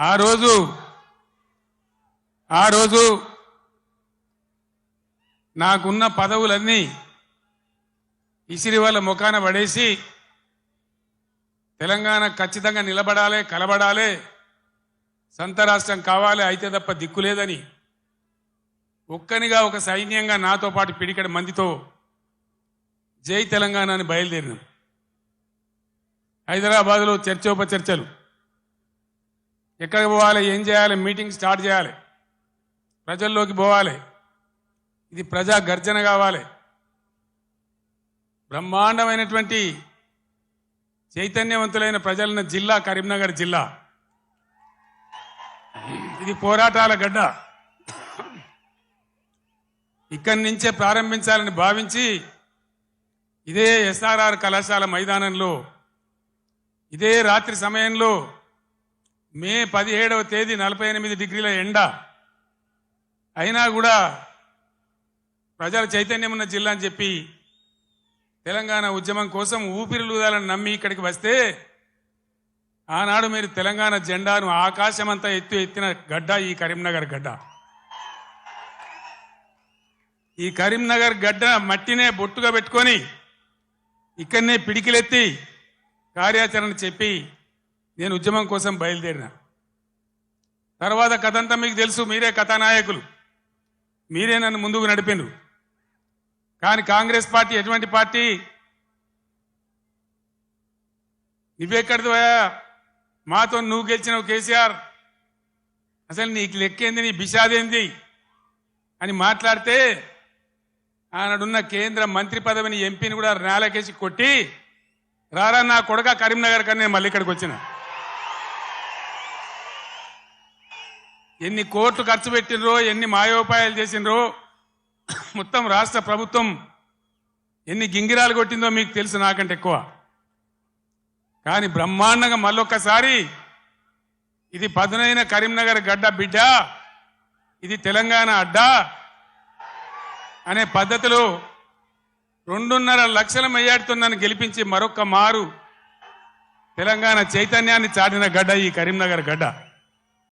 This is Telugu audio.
ఆ రోజు ఆ రోజు నాకున్న పదవులన్నీ ఇసిరి వాళ్ళ ముఖాన పడేసి తెలంగాణ ఖచ్చితంగా నిలబడాలి కలబడాలి సంత రాష్ట్రం కావాలి అయితే తప్ప దిక్కు లేదని ఒక్కనిగా ఒక సైన్యంగా నాతో పాటు పిడికడి మందితో జై తెలంగాణ అని బయలుదేరినాం. హైదరాబాద్లో చర్చోపచర్చలు. ఎక్కడికి పోవాలి ఏం చేయాలి మీటింగ్ స్టార్ట్ చేయాలి ప్రజల్లోకి పోవాలి. ఇది ప్రజా గర్జన కావాలి. బ్రహ్మాండమైనటువంటి చైతన్యవంతులైన ప్రజలున్న జిల్లా కరీంనగర్ జిల్లా. ఇది పోరాటాల గడ్డ. ఇక్కడి నుంచే ప్రారంభించాలని భావించి ఇదే ఎస్ఆర్ఆర్ కళాశాల మైదానంలో ఇదే రాత్రి సమయంలో మే పదిహేడవ తేదీ నలభై ఎనిమిది డిగ్రీల ఎండ. అయినా కూడా ప్రజల చైతన్యం ఉన్న జిల్లా అని చెప్పి తెలంగాణ ఉద్యమం కోసం ఊపిరిలూదాలని నమ్మి ఇక్కడికి వస్తే ఆనాడు మీరు తెలంగాణ జెండాను ఆకాశమంతా ఎత్తు ఎత్తిన గడ్డ ఈ కరీంనగర్ గడ్డ. ఈ కరీంనగర్ గడ్డ మట్టినే బొట్టుగా పెట్టుకొని ఇక్కడనే పిడికిలెత్తి కార్యాచరణ చెప్పి నేను ఉద్యమం కోసం బయలుదేరిన. తర్వాత కథంతా మీకు తెలుసు మీరే కథానాయకులు. మీరే నన్ను ముందుకు నడిపిండు కానీ కాంగ్రెస్ పార్టీ ఎటువంటి పార్టీ? నువ్వెక్కడిదివా మాతో నువ్వు గెలిచినావు కేసీఆర్. అసలు నీకు లెక్కేంది నీ బిషాదేంది అని మాట్లాడితే ఆనాడున్న కేంద్ర మంత్రి పదవిని ఎంపీని కూడా నేలకేసి కొట్టి రారా నా కొడక కరీంనగర్ కన్నా నేను మళ్ళీ ఇక్కడికి వచ్చిన. ఎన్ని కోట్లు ఖర్చు పెట్టినరో ఎన్ని మాయోపాయాలు చేసినరో మొత్తం రాష్ట్ర ప్రభుత్వం ఎన్ని గింగిరాలు కొట్టిందో మీకు తెలుసు నాకంటే ఎక్కువ. కానీ బ్రహ్మాండంగా మళ్ళొక్కసారి ఇది పదునైన కరీంనగర్ గడ్డ బిడ్డ ఇది తెలంగాణ అడ్డా అనే పద్ధతిలో రెండున్నర లక్షల మెయ్యాడుతో నన్ను గెలిపించి మరొక్క మారు తెలంగాణ చైతన్యాన్ని చాటిన గడ్డ ఈ కరీంనగర్ గడ్డ.